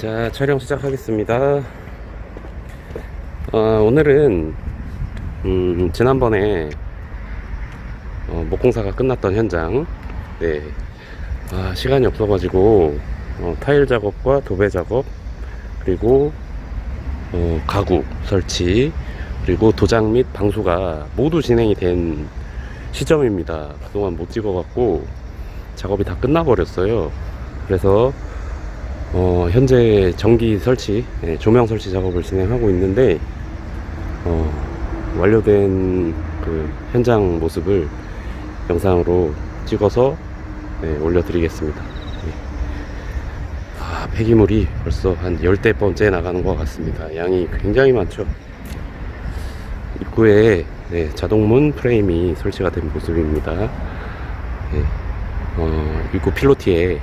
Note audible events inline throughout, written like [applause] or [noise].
자, 촬영 시작하겠습니다. 어, 오늘은, 음, 지난번에, 어, 목공사가 끝났던 현장, 네. 아, 시간이 없어 가지고, 어, 타일 작업과 도배 작업, 그리고, 어, 가구 설치, 그리고 도장 및 방수가 모두 진행이 된 시점입니다. 그동안 못 찍어 갖고, 작업이 다 끝나버렸어요. 그래서, 어, 현재 전기 설치, 예, 조명 설치 작업을 진행하고 있는데, 어, 완료된 그 현장 모습을 영상으로 찍어서 네, 올려드리겠습니다. 예. 아, 폐기물이 벌써 한 열대 번째 나가는 것 같습니다. 양이 굉장히 많죠. 입구에 네, 자동문 프레임이 설치가 된 모습입니다. 예. 어, 입구 필로티에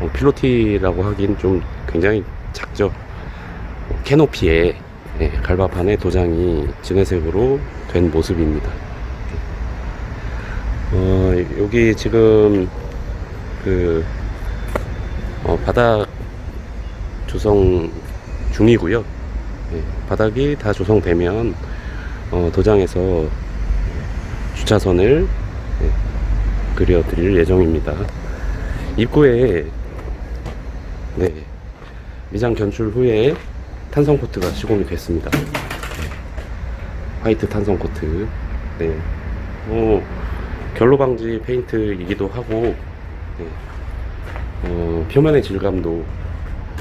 어, 필로티라고 하긴 좀 굉장히 작죠. 어, 캐노피에 예, 갈바판에 도장이 진회색으로 된 모습입니다. 어, 여기 지금 그 어, 바닥 조성 중이고요. 예, 바닥이 다 조성되면 어, 도장에서 주차선을 예, 그려드릴 예정입니다. 입구에 네, 미장 견출 후에 탄성 코트가 시공이 됐습니다. 네. 화이트 탄성 코트. 네. 어, 결로 방지 페인트이기도 하고, 네. 어, 표면의 질감도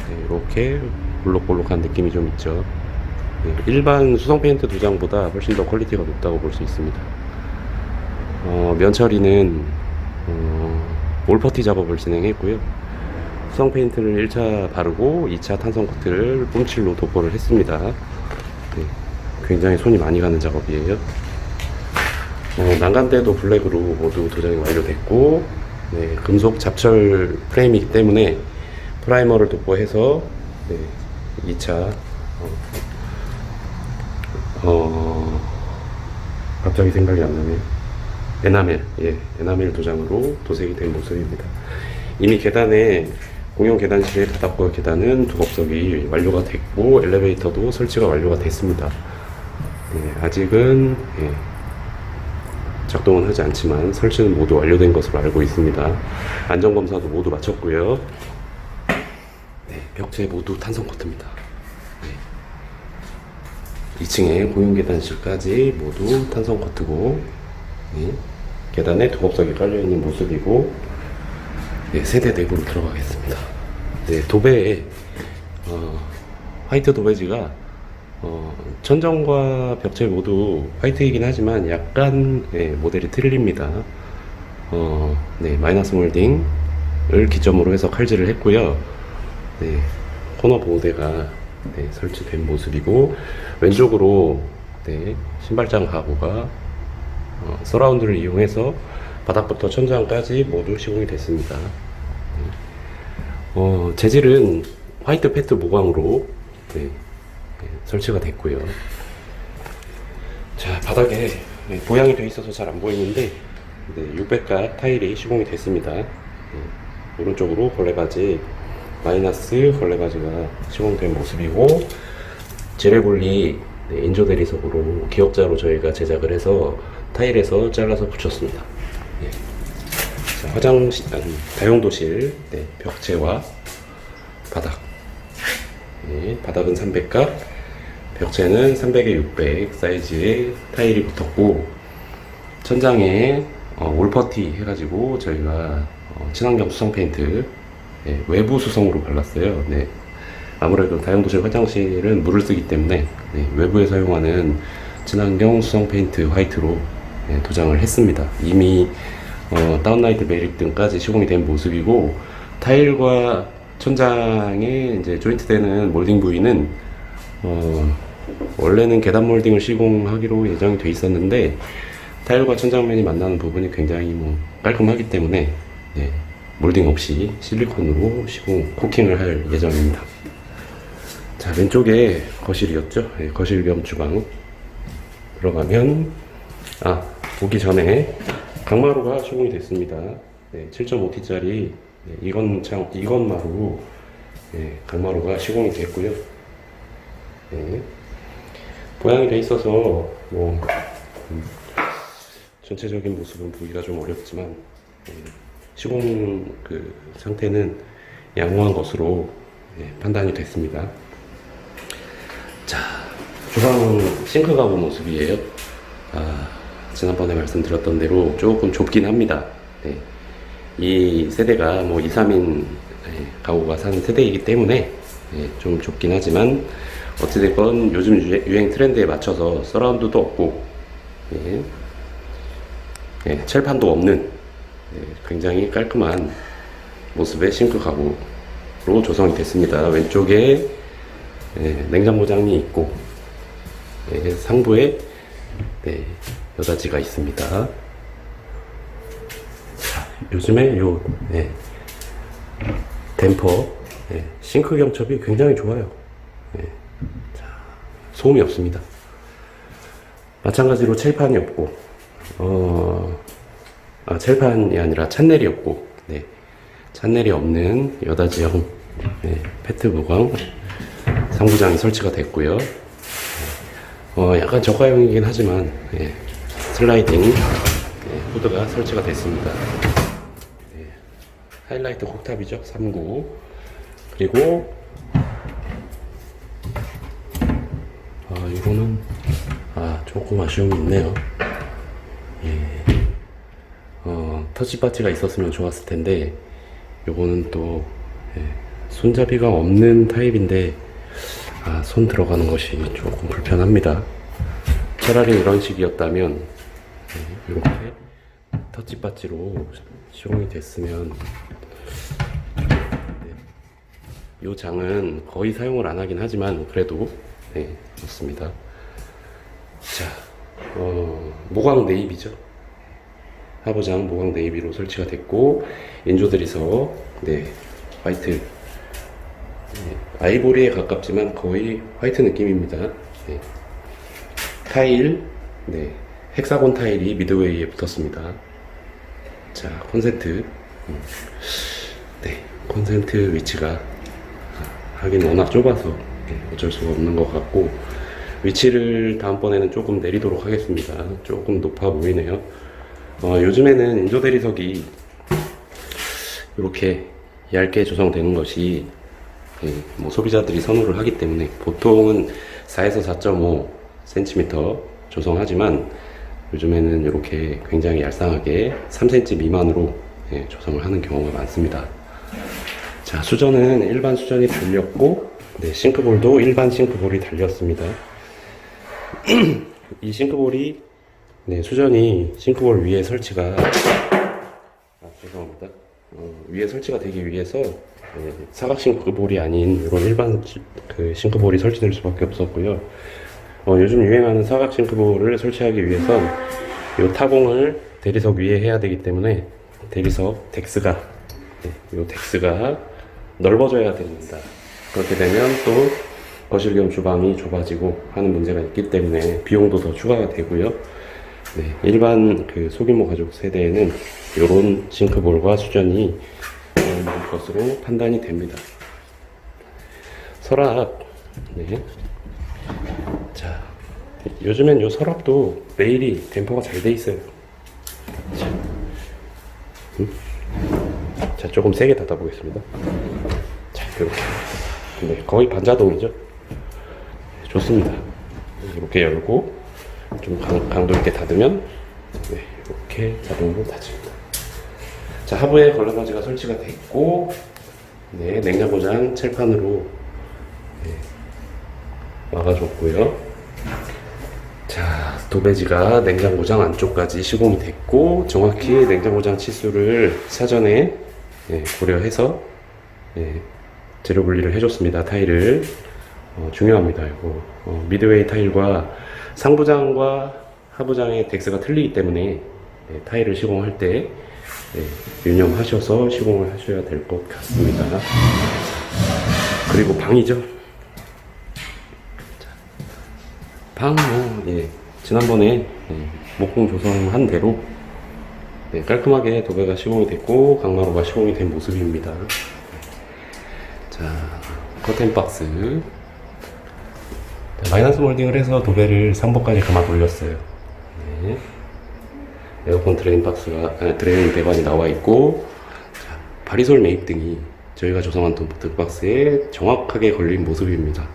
네, 이렇게 볼록볼록한 느낌이 좀 있죠. 네, 일반 수성 페인트 두 장보다 훨씬 더 퀄리티가 높다고 볼 수 있습니다. 어, 면 처리는 어, 올퍼티 작업을 진행했고요. 수성 페인트를 1차 바르고 2차 탄성 코트를 뿜칠로 도포를 했습니다. 네, 굉장히 손이 많이 가는 작업이에요. 어, 난간대도 블랙으로 모두 도장이 완료됐고 네, 금속 잡철 프레임이기 때문에 프라이머를 도포해서 네, 2차 어, 어, 갑자기 생각이 안 나네요. 에나멜, 예, 에나멜 도장으로 도색이 된 모습입니다. 이미 계단에 공용 계단실의 바닥과 계단은 두껍석이 완료가 됐고 엘리베이터도 설치가 완료가 됐습니다. 예, 아직은 예, 작동은 하지 않지만 설치는 모두 완료된 것으로 알고 있습니다. 안전 검사도 모두 마쳤고요. 네, 벽체 모두 탄성 코트입니다. 네. 2층에 공용 계단실까지 모두 탄성 코트고 네, 계단에 두껍석이 깔려 있는 모습이고 네, 세대 내부로 들어가겠습니다. 네, 도배에 어, 화이트 도배지가 어, 천정과 벽체 모두 화이트이긴 하지만 약간 네, 모델이 틀립니다. 어, 네, 마이너스 몰딩을 기점으로 해서 칼질을 했고요. 네, 코너 보호대가 네, 설치된 모습이고 왼쪽으로 네, 신발장 가구가 어, 서라운드를 이용해서 바닥부터 천장까지 모두 시공이 됐습니다. 어, 재질은 화이트 페트 모광으로 네, 네, 설치가 됐고요. 자, 바닥에 네, 보양이 되어 있어서 잘 안 보이는데 네, 600가 타일이 시공이 됐습니다. 네, 오른쪽으로 걸레바지 마이너스 걸레바지가 시공된 모습이고 지뢰분리 네, 인조 대리석으로 기역자로 저희가 제작을 해서 타일에서 잘라서 붙였습니다. 네. 자, 화장실, 아니, 다용도실, 네, 벽체와 바닥. 네, 바닥은 300각, 벽체는 300에 600 사이즈의 타일이 붙었고, 천장에 어, 올퍼티 해가지고 저희가 어, 친환경 수성 페인트 네, 외부 수성으로 발랐어요. 네. 아무래도 다용도실 화장실은 물을 쓰기 때문에 네, 외부에 사용하는 친환경 수성 페인트 화이트로 네, 도장을 했습니다. 이미 어, 다운라이트 매립 등까지 시공이 된 모습이고 타일과 천장에 이제 조인트 되는 몰딩 부위는 어, 원래는 계단 몰딩을 시공하기로 예정이 돼 있었는데 타일과 천장면이 만나는 부분이 굉장히 뭐 깔끔하기 때문에 네, 몰딩 없이 실리콘으로 시공 코킹을 할 예정입니다. 자 왼쪽에 거실이었죠. 네, 거실 겸 주방 들어가면 아 보기 전에 강마루가 시공이 됐습니다. 네, 7.5T짜리 네, 이건 장 이건 마루 예, 강마루가 시공이 됐고요. 예. 보양이 돼 있어서 뭐 음, 전체적인 모습은 보기가 좀 어렵지만 예, 시공 그 상태는 양호한 것으로 예, 판단이 됐습니다. 자, 주방 싱크 가구 모습이에요. 아, 지난번에 말씀드렸던 대로 조금 좁긴 합니다. 네. 이 세대가 뭐 2, 3인 가구가 사는 세대이기 때문에 예, 좀 좁긴 하지만 어찌됐건 요즘 유행, 트렌드에 맞춰서 서라운드도 없고 예, 예, 칠판도 없는 예, 굉장히 깔끔한 모습의 싱크 가구로 조성이 됐습니다. 왼쪽에 예, 냉장고장이 있고 예, 상부에 네, 여닫이가 있습니다. 자, 요즘에 요 네, 댐퍼 네, 싱크 경첩이 굉장히 좋아요. 네, 자, 소음이 없습니다. 마찬가지로 첼판이 없고 어, 아, 첼판이 아니라 찬넬이 없고 네, 찬넬이 없는 여닫이형 네, 페트 보강 상부장이 설치가 됐고요. 어, 약간 저가형이긴 하지만 예, 슬라이딩 예, 후드가 설치가 됐습니다. 예, 하이라이트 콕탑이죠, 39. 그리고 아 이거는 아 조금 아쉬움이 있네요. 예, 어, 터치 바지가 있었으면 좋았을 텐데 요거는 또 예, 손잡이가 없는 타입인데 아, 손 들어가는 것이 조금 불편합니다. 차라리 이런 식이었다면 네, 이렇게 터치 바지로 시공이 됐으면 네, 이 장은 거의 사용을 안 하긴 하지만 그래도 네, 좋습니다. 자, 어, 모광 네이비죠. 하부장 모광 네이비로 설치가 됐고 인조들이서 네, 화이트 네, 아이보리에 가깝지만 거의 화이트 느낌입니다. 네. 타일, 네, 헥사곤 타일이 미드웨이에 붙었습니다. 자, 콘센트. 음, 네, 콘센트 위치가 하긴 워낙 좁아서 네, 어쩔 수가 없는 것 같고 위치를 다음번에는 조금 내리도록 하겠습니다. 조금 높아 보이네요. 어, 요즘에는 인조 대리석이 이렇게 얇게 조성되는 것이 예, 뭐 소비자들이 선호를 하기 때문에 보통은 4에서 4.5 cm 조성하지만 요즘에는 이렇게 굉장히 얄쌍하게 3cm 미만으로 예, 조성을 하는 경우가 많습니다. 자, 수전은 일반 수전이 달렸고, 네, 싱크볼도 일반 싱크볼이 달렸습니다. [clears throat] 이 싱크볼이, 네, 수전이 싱크볼 위에 설치가, 아, 죄송합니다. 어, 위에 설치가 되기 위해서 네, 사각 싱크볼이 아닌 이런 일반 시- 그 싱크볼이 설치될 수밖에 없었고요. 어, 요즘 유행하는 사각 싱크볼을 설치하기 위해선 이 타공을 대리석 위에 해야 되기 때문에 대리석 덱스가 네, 이 덱스가 넓어져야 됩니다. 그렇게 되면 또 거실 겸 주방이 좁아지고 하는 문제가 있기 때문에 비용도 더 추가가 되고요. 네, 일반 그 소규모 가족 세대에는 이런 싱크볼과 수전이 것으로 판단이 됩니다. 서랍, 네. 자, 요즘엔 요 서랍도 레일이 댐퍼가 잘 돼 있어요. 자, 음? 자, 조금 세게 닫아보겠습니다. 자, 이렇게. 네, 거의 반자동이죠. 네, 좋습니다. 이렇게 열고 좀 강, 강도 있게 닫으면 네, 이렇게 자동으로 닫힙니다. 자, 하부에 걸레바지가 설치가 됐고, 네, 냉장고장 칠판으로 네, 막아줬고요. 자, 도배지가 냉장고장 안쪽까지 시공이 됐고, 정확히 냉장고장 치수를 사전에 예, 고려해서 예, 재료 분리를 해줬습니다. 타일을 어, 중요합니다. 이거 어, 미드웨이 타일과 상부장과 하부장의 덱스가 틀리기 때문에 예, 타일을 시공할 때 예, 유념하셔서 시공을 하셔야 될 것 같습니다. 그리고 방이죠. 방, 뭐, 예, 지난번에 예, 목공 조성한 대로 네, 깔끔하게 도배가 시공이 됐고 강마루가 시공이 된 모습입니다. 자, 커튼 박스. 자, 마이너스 몰딩을 해서 도배를 3번까지 감아 돌렸어요. 네. 에어컨 드레인 박스가, 아, 드레인 배관이 나와 있고, 자, 바리솔 매입 등이 저희가 조성한 득박스에 정확하게 걸린 모습입니다.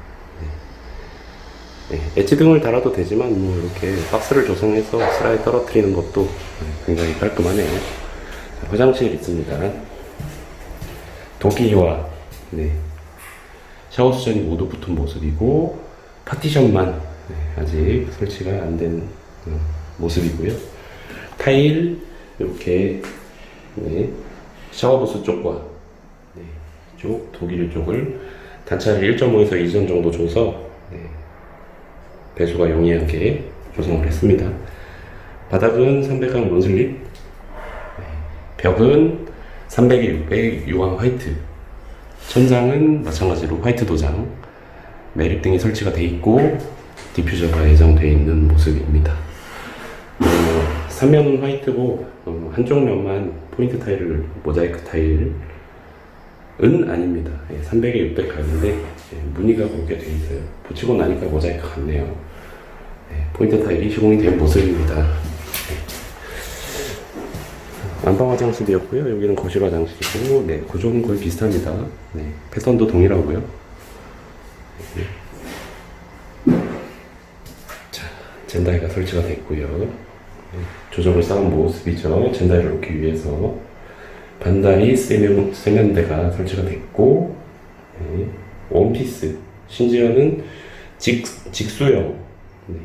네. 네, 엣지 등을 달아도 되지만, 뭐, 이렇게 박스를 조성해서 슬라이 떨어뜨리는 것도 굉장히 깔끔하네요. 자, 화장실 있습니다. 도기와 네. 샤워 수전이 모두 붙은 모습이고 파티션만 네, 아직 설치가 안된 어, 모습이고요. 타일 이렇게 네, 샤워 부스 쪽과 네, 쪽 독일 쪽을 단차를 1.5에서 2점 정도 줘서 네, 배수가 용이하게 조성을 했습니다. 바닥은 300강 론슬립, 네, 벽은 300에 600 유황 화이트, 천장은 마찬가지로 화이트 도장, 매립 등이 설치가 돼 있고 디퓨저가 예정되어 있는 모습입니다. 어, 3면은 화이트고 어, 한쪽 면만 포인트 타일을 모자이크 타일은 아닙니다. 300에 600 가는데 예, 무늬가 그렇게 돼 있어요. 붙이고 나니까 모자이크 같네요. 예, 포인트 타일이 시공이 된 모습입니다. 안방 화장실이었고요. 여기는 거실 화장실이고, 네, 구조는 거의 비슷합니다. 네, 패턴도 동일하고요. 네. 자, 젠다이가 설치가 됐고요. 네, 조적을 쌓은 모습이죠. 젠다이를 놓기 위해서 반다리 세면, 세면대가 설치가 됐고, 네, 원피스 심지어는 직, 직수형, 네,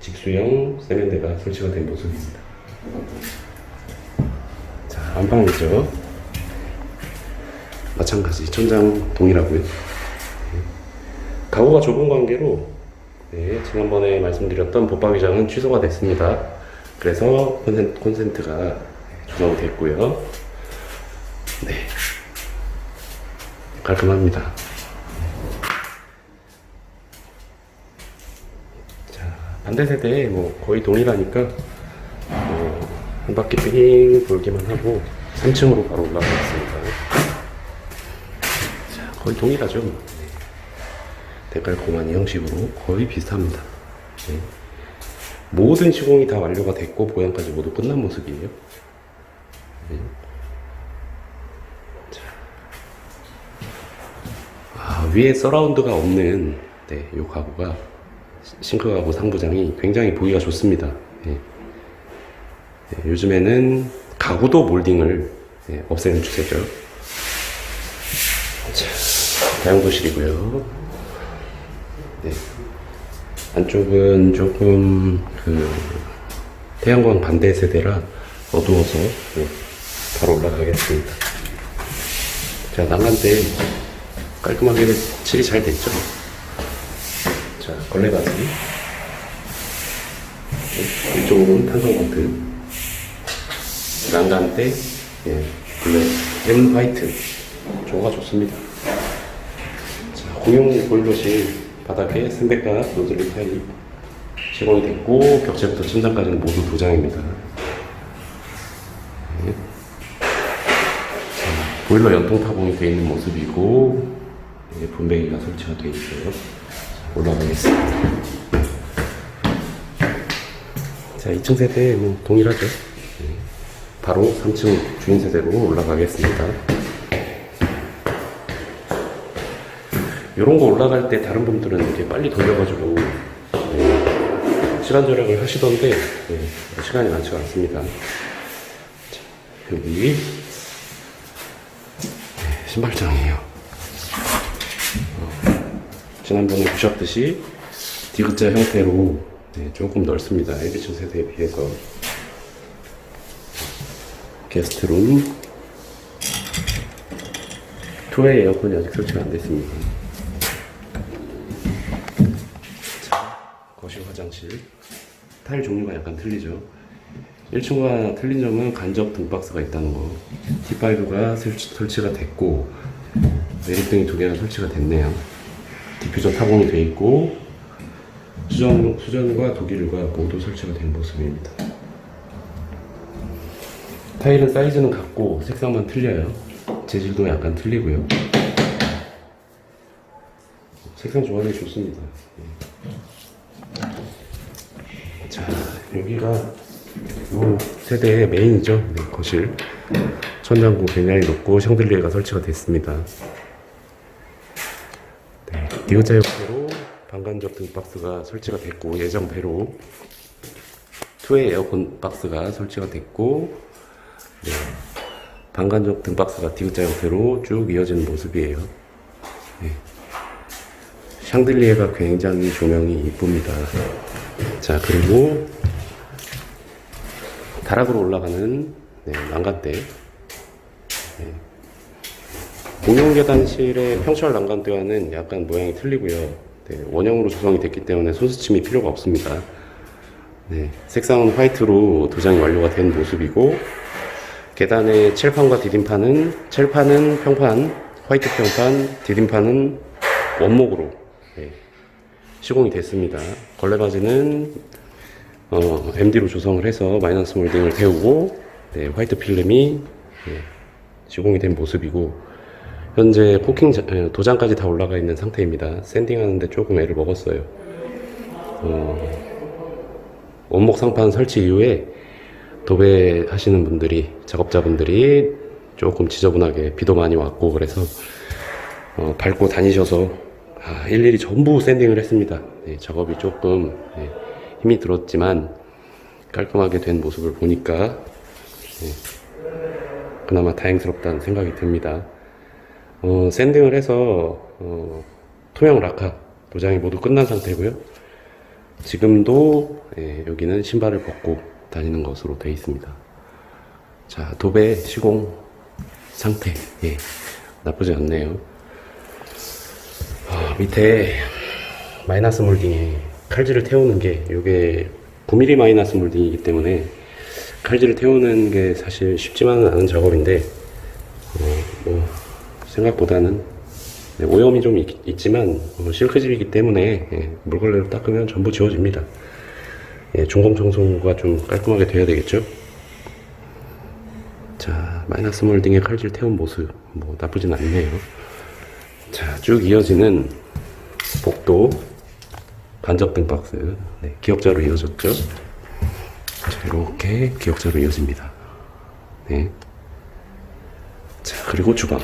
직수형 세면대가 설치가 된 모습입니다. 자, 안방이죠. 마찬가지 천장 동일하고요. 네. 가구가 좁은 관계로 네, 지난번에 말씀드렸던 붙박이장은 취소가 됐습니다. 그래서 콘센, 콘센트가 조성이 됐고요. 네, 깔끔합니다. 자, 반대 세대 뭐 거의 동일하니까 뭐, 한 바퀴 삥 돌기만 하고 3층으로 바로 올라가겠습니다. 자, 거의 동일하죠. 뭐. 네. 대깔코마니 형식으로 거의 비슷합니다. 네. 모든 시공이 다 완료가 됐고 보양까지 모두 끝난 모습이에요. 네. 자. 아, 위에 서라운드가 없는 네, 이 가구가 싱크 가구 상부장이 굉장히 보기가 좋습니다. 네. 네, 요즘에는 가구도 몰딩을 네, 없애는 추세죠. 자, 다용도실이고요. 네. 안쪽은 조금 그 태양광 반대 세대라 어두워서 네, 바로 올라가겠습니다. 자, 난간대 깔끔하게 칠이 잘 됐죠. 자, 걸레바지. 네, 이쪽으로는 탄성 코트. 난간대, 예, 블랙, 엠 화이트. 조가 좋습니다. 자, 공용 보일러실 바닥에 스백과 노즐리 타일이 시공이 됐고, 벽체부터 천장까지는 모두 도장입니다. 네. 자, 보일러 연통 타공이 되어 있는 모습이고, 예, 분배기가 설치가 되어 있어요. 자, 올라가겠습니다. 자, 2층 세대 뭐 동일하죠. 네. 바로 3층 주인 세대로 올라가겠습니다. 이런 거 올라갈 때 다른 분들은 이렇게 빨리 돌려가지고 네, 시간 절약을 하시던데 네, 시간이 많지가 않습니다. 자, 여기 네, 신발장이에요. 어, 지난번에 보셨듯이 디귿자 형태로 네, 조금 넓습니다. 1, 2층 세대에 비해서 게스트룸 투웨이 에어컨이 아직 설치가 안 됐습니다. 자, 거실 화장실 타일 종류가 약간 틀리죠. 1층과 틀린 점은 간접 등박스가 있다는 거. T5가 설치, 설치가 됐고 매립등이 두 개나 설치가 됐네요. 디퓨저 타공이 돼 있고 수전, 수전과 독일과 모두 설치가 된 모습입니다. 타일은 사이즈는 같고 색상만 틀려요. 재질도 약간 틀리고요. 색상 조합이 좋습니다. 예. 자, 여기가 이 세대의 메인이죠. 네, 거실. 천장고 굉장히 높고 샹들리에가 설치가 됐습니다. 네, 디귿자 형태로 방간접 등 박스가 설치가 됐고 예정대로 투웨이 에어컨 박스가 설치가 됐고 네, 방간접 등 박스가 디귿자 형태로 쭉 이어지는 모습이에요. 네. 샹들리에가 굉장히 조명이 이쁩니다. 자 그리고 다락으로 올라가는 네, 난간대 네. 공용 계단실의 평철 난간대와는 약간 모양이 틀리고요. 네, 원형으로 조성이 됐기 때문에 손스침이 필요가 없습니다. 네, 색상은 화이트로 도장이 완료가 된 모습이고 계단의 칠판과 디딤판은 칠판은 평판, 화이트 평판, 디딤판은 원목으로 네, 시공이 됐습니다. 걸레바지는 어, MD로 조성을 해서 마이너스 몰딩을 태우고 네, 화이트 필름이 네, 시공이 된 모습이고 현재 코킹 자- 에, 도장까지 다 올라가 있는 상태입니다. 샌딩하는데 조금 애를 먹었어요. 어, 원목 상판 설치 이후에 도배 하시는 분들이 작업자분들이 조금 지저분하게 비도 많이 왔고 그래서 어, 밟고 다니셔서 아, 일일이 전부 샌딩을 했습니다. 네, 작업이 조금 네, 힘이 들었지만 깔끔하게 된 모습을 보니까 네, 그나마 다행스럽다는 생각이 듭니다. 어, 샌딩을 해서 어, 투명 라카 도장이 모두 끝난 상태고요. 지금도 예, 여기는 신발을 벗고 다니는 것으로 되어 있습니다. 자 도배 시공 상태 예, 나쁘지 않네요. 아, 밑에 마이너스 몰딩에 칼질을 태우는 게 이게 9mm 마이너스 몰딩이기 때문에 칼질을 태우는 게 사실 쉽지만은 않은 작업인데 어, 뭐 생각보다는 네, 오염이 좀 있, 지만 실크질이기 때문에 예, 물걸레로 닦으면 전부 지워집니다. 예, 중공 청소가 좀 깔끔하게 돼야 되겠죠? 자, 마이너스 몰딩에 칼질 태운 모습 뭐 나쁘진 않네요. 자, 쭉 이어지는 복도 간접등 박스 네, 기역자로 이어졌죠? 자, 이렇게 기역자로 이어집니다. 네. 자, 그리고 주방.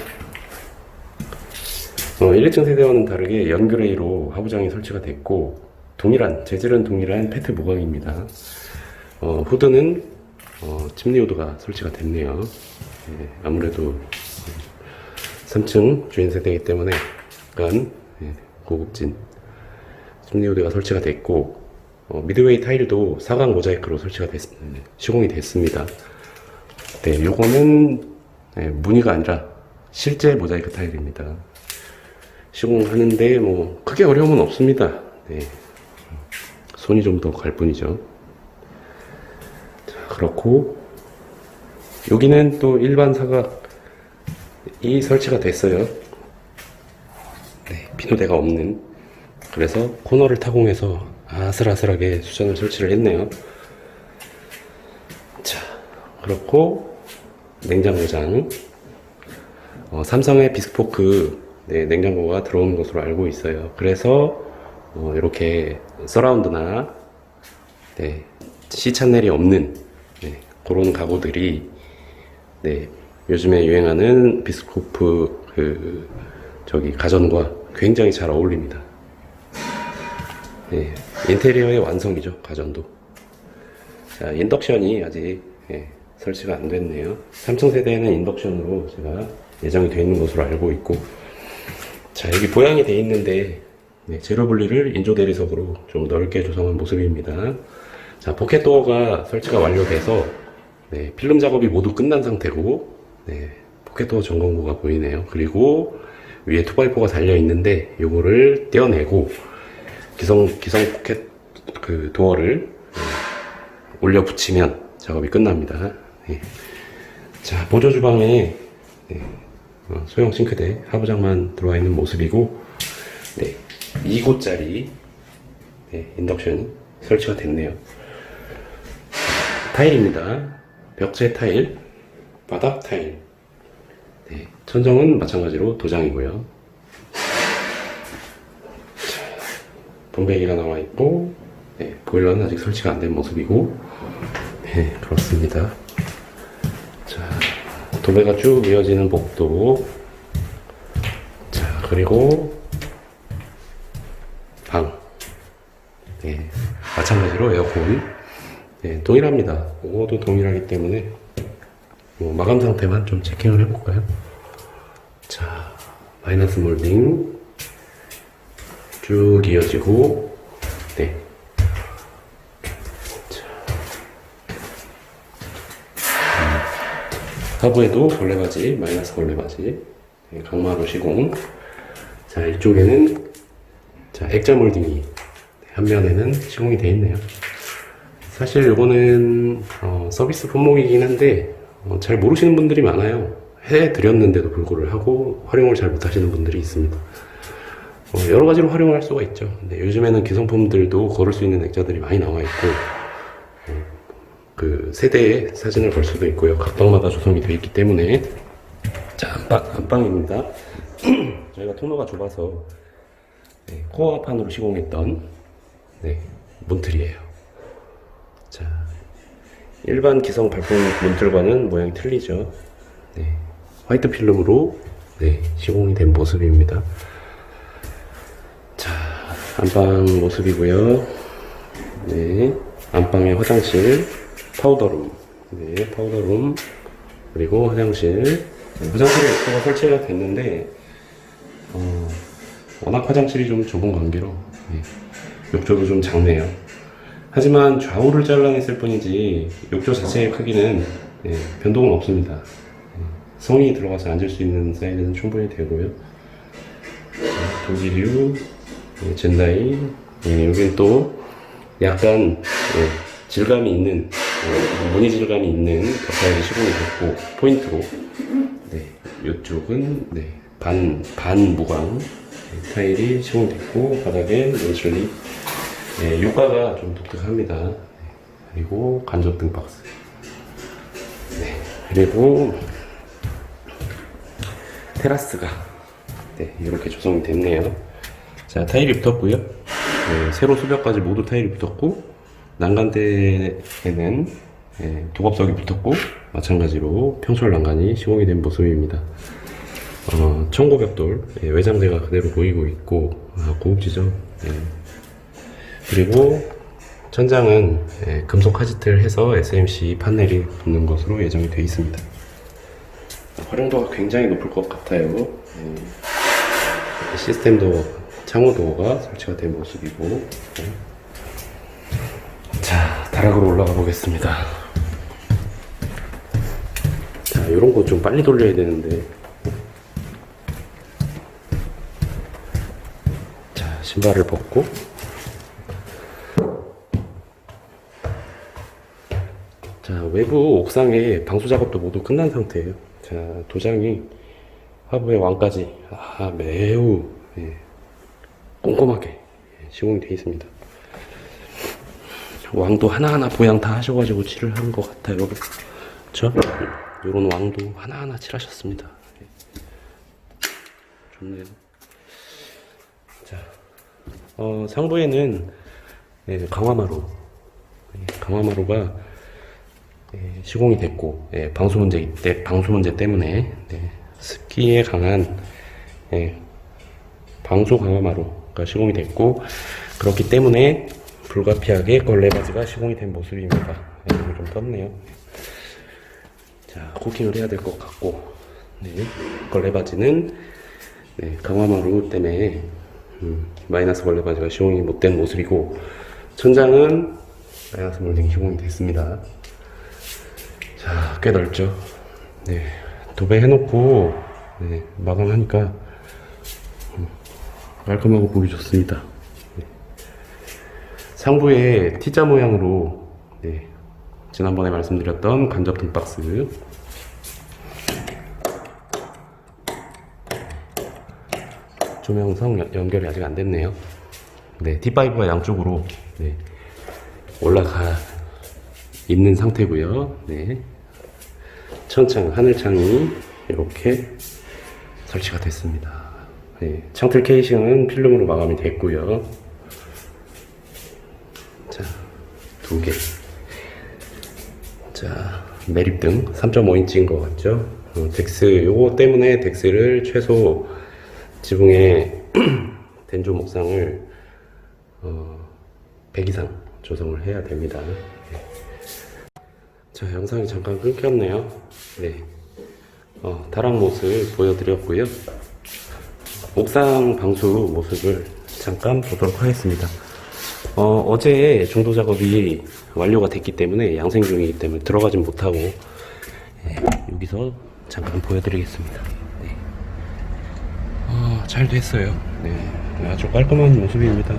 어, 1, 2층 세대와는 다르게 연그레이로 하부장이 설치가 됐고 동일한 재질은 동일한 페트 무광입니다. 어, 후드는 어, 침리 후드가 설치가 됐네요. 예, 아무래도 3층 주인 세대이기 때문에 약간 예, 고급진 침리 후드가 설치가 됐고 어, 미드웨이 타일도 사각 모자이크로 설치가 됐, 네, 시공이 됐습니다. 네, 요거는 네, 무늬가 아니라 실제 모자이크 타일입니다. 시공하는데 뭐 크게 어려움은 없습니다. 네. 손이 좀 더 갈 뿐이죠. 자, 그렇고 여기는 또 일반 사각이 설치가 됐어요. 네, 비누대가 없는 그래서 코너를 타공해서 아슬아슬하게 수전을 설치를 했네요. 자, 그렇고 냉장고장 어, 삼성의 비스포크 네, 냉장고가 들어온 것으로 알고 있어요. 그래서 어, 이렇게 서라운드나 네, C 채널이 없는 네, 그런 가구들이 네, 요즘에 유행하는 비스코프 그 저기 가전과 굉장히 잘 어울립니다. 네, 인테리어의 완성이죠 가전도. 자 인덕션이 아직 예, 설치가 안 됐네요. 삼성 세대에는 인덕션으로 제가 예정이 되어 있는 것으로 알고 있고 자 여기 보양이 되어 있는데 네, 제로 분리를 인조 대리석으로 좀 넓게 조성한 모습입니다. 자 포켓 도어가 설치가 완료돼서 네, 필름 작업이 모두 끝난 상태고 네, 포켓 도어 전광구가 보이네요. 그리고 위에 2x4가 달려 있는데 요거를 떼어내고 기성 기성 포켓 그 도어를 네, 올려 붙이면 작업이 끝납니다. 네. 자 보조 주방에 네, 어, 소형 싱크대 하부장만 들어와 있는 모습이고 네, 2고짜리 네, 인덕션이 설치가 됐네요. 타일입니다. 벽체 타일, 바닥 타일. 네, 천정은 마찬가지로 도장이고요. 분배기가 나와 있고, 네, 보일러는 아직 설치가 안 된 모습이고, 네, 그렇습니다. 자, 도배가 쭉 이어지는 복도. 자, 그리고 방. 네, 마찬가지로 에어컨. 네, 동일합니다. 이거도 동일하기 때문에 뭐 마감 상태만 좀 체킹을 해볼까요? 자, 마이너스 몰딩 쭉 이어지고, 네. 자. 음, 하부에도 걸레바지, 마이너스 걸레바지, 네, 강마루 시공. 자, 이쪽에는 자, 액자 몰딩이 네, 한 면에는 시공이 되어 있네요. 사실 이거는 어, 서비스 품목이긴 한데 어, 잘 모르시는 분들이 많아요. 해드렸는데도 불구를 하고 활용을 잘 못하시는 분들이 있습니다. 어, 여러 가지로 활용할 수가 있죠. 근데 요즘에는 기성품들도 걸을 수 있는 액자들이 많이 나와 있고 어, 그 세대의 사진을 걸 수도 있고요. 각 방마다 조성이 되어 있기 때문에 자 안방 안방입니다. [clears throat] 저희가 통로가 좁아서 네, 코어 판으로 시공했던 네, 문틀이에요. 자, 일반 기성 발품 문틀과는 모양이 틀리죠. 네, 화이트 필름으로 네, 시공이 된 모습입니다. 자, 안방 모습이고요. 네, 안방에 화장실, 파우더룸, 네, 파우더룸, 그리고 화장실. 네, 화장실에 입구가 설치가 됐는데, 어, 워낙 화장실이 좀 좁은 관계로 네, 욕조도 좀 작네요. 하지만 좌우를 잘라냈을 뿐이지 욕조 자체의 크기는 예, 변동은 없습니다. 예, 성이 들어가서 앉을 수 있는 사이즈는 충분히 되고요. 예, 독일유, 예, 젠다이, 예, 여긴 또 약간 예, 질감이 있는 예, 무늬 질감이 있는 벽타일이 시공이 됐고 포인트로 네, 이쪽은 네, 반, 반 무광 네, 타일이 시공됐고 바닥에 논슬립 네, 효과가 좀 독특합니다. 네, 그리고 간접등 박스. 네, 그리고 테라스가 네, 이렇게 조성이 됐네요. 자, 타일이 붙었고요. 네, 세로 수벽까지 모두 타일이 붙었고 난간대에는 네, 도갑석이 붙었고 마찬가지로 평철 난간이 시공이 된 모습입니다. 어, 청고벽돌 예, 외장재가 그대로 보이고 있고 아, 고급지죠. 예. 그리고 천장은 예, 금속 카지트를 해서 SMC 판넬이 붙는 것으로 예정이 되어 있습니다. 활용도가 굉장히 높을 것 같아요. 예. 시스템도 창호 도어가 설치가 된 모습이고 예. 자 다락으로 올라가 보겠습니다. 자 이런 거 좀 빨리 돌려야 되는데 자 신발을 벗고 자, 외부 옥상에 방수 작업도 모두 끝난 상태예요. 자, 도장이 하부의 왕까지 아, 매우 예, 꼼꼼하게 예, 시공이 되어 있습니다. 왕도 하나하나 보양 다 하셔가지고 칠을 한 것 같아요. 그렇죠? 이런 왕도 하나하나 칠하셨습니다. 예. 좋네요. 자, 어, 상부에는 예, 강화마루, 예, 강화마루가 예, 시공이 됐고 예, 방수 문제 때 방수 문제 때문에 네, 습기에 강한 예, 방수 강화마루가 시공이 됐고 그렇기 때문에 불가피하게 걸레바지가 시공이 된 모습입니다. 예, 이거 좀 떴네요. 자 코팅을 해야 될 것 같고 네, 걸레바지는 네, 강화마루 때문에 음, 마이너스 걸레바지가 시공이 못 된 모습이고 천장은 마이너스 몰딩이 시공이 됐습니다. 자, 꽤 넓죠. 네, 도배 해놓고 네, 마감하니까 음, 깔끔하고 보기 좋습니다. 네. 상부에 T자 모양으로 네, 지난번에 말씀드렸던 간접 등박스 조명성 연- 연결이 아직 안 됐네요. 네, T5가 양쪽으로 네, 올라가 있는 상태고요. 네. 천창, 하늘창이 이렇게 설치가 됐습니다. 네. 창틀 케이싱은 필름으로 마감이 됐고요. 두 개. 자, 매립등 3.5인치인 것 같죠? 어, 덱스, 요거 때문에 덱스를 최소 지붕에 [clears throat] den조 목상을 어, 100 이상 조성을 해야 됩니다. 네. 자, 영상이 잠깐 끊겼네요. 네. 어, 다락 모습 보여드렸고요. 옥상 방수 모습을 잠깐 보도록 하겠습니다. 어, 어제 중도 작업이 완료가 됐기 때문에 양생 중이기 때문에 들어가진 못하고 예, 여기서 잠깐 보여드리겠습니다. 네. 어, 잘 됐어요. 네. 아주 깔끔한 모습입니다.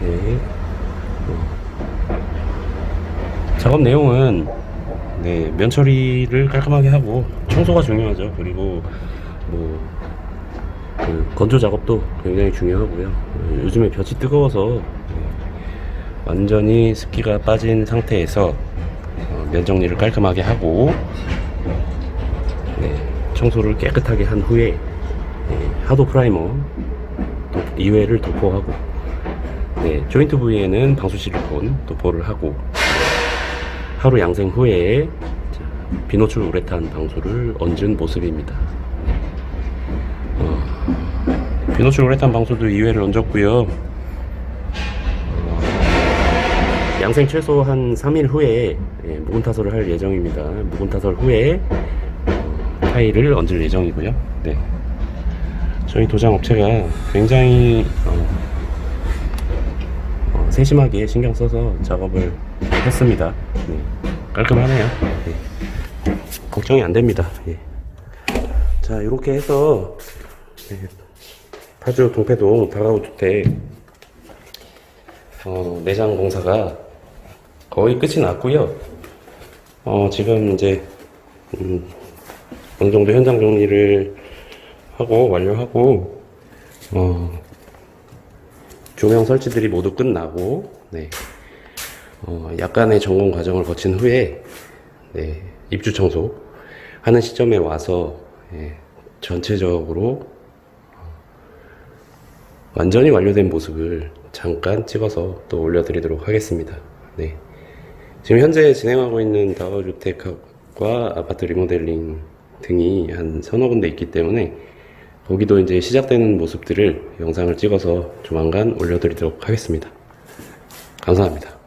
네. 네. 어. 작업 내용은 네, 면 처리를 깔끔하게 하고 청소가 중요하죠. 그리고 뭐 그 건조 작업도 굉장히 중요하고요. 어, 요즘에 볕이 뜨거워서 네, 완전히 습기가 빠진 상태에서 어, 면 정리를 깔끔하게 하고 네, 청소를 깨끗하게 한 후에 네, 하도 프라이머 도, 이외를 도포하고 네, 조인트 부위에는 방수 실리콘 도포를 하고 하루 양생 후에 자, 비노출 우레탄 방수를 얹은 모습입니다. 어, 비노출 우레탄 방수도 2회를 얹었고요. 어, 양생 최소 한 3일 후에 예, 묵은 타설을 할 예정입니다. 묵은 타설 후에 어, 타일을 얹을 예정이고요. 네. 저희 도장 업체가 굉장히 어, 어, 세심하게 신경 써서 작업을 했습니다. 네. 깔끔하네요. 네. 걱정이 안 됩니다. 예. 자, 이렇게 해서 네, 파주 동패동 다가구 주택 어, 내장 공사가 거의 끝이 났고요. 어, 지금 이제 음, 어느 정도 현장 정리를 하고 완료하고 어, 조명 설치들이 모두 끝나고 네. 어, 약간의 점검 과정을 거친 후에 네, 입주 청소 하는 시점에 와서 예, 전체적으로 완전히 완료된 모습을 잠깐 찍어서 또 올려드리도록 하겠습니다. 네. 지금 현재 진행하고 있는 다가주택과 아파트 리모델링 등이 한 서너 군데 있기 때문에 거기도 이제 시작되는 모습들을 영상을 찍어서 조만간 올려드리도록 하겠습니다. 감사합니다.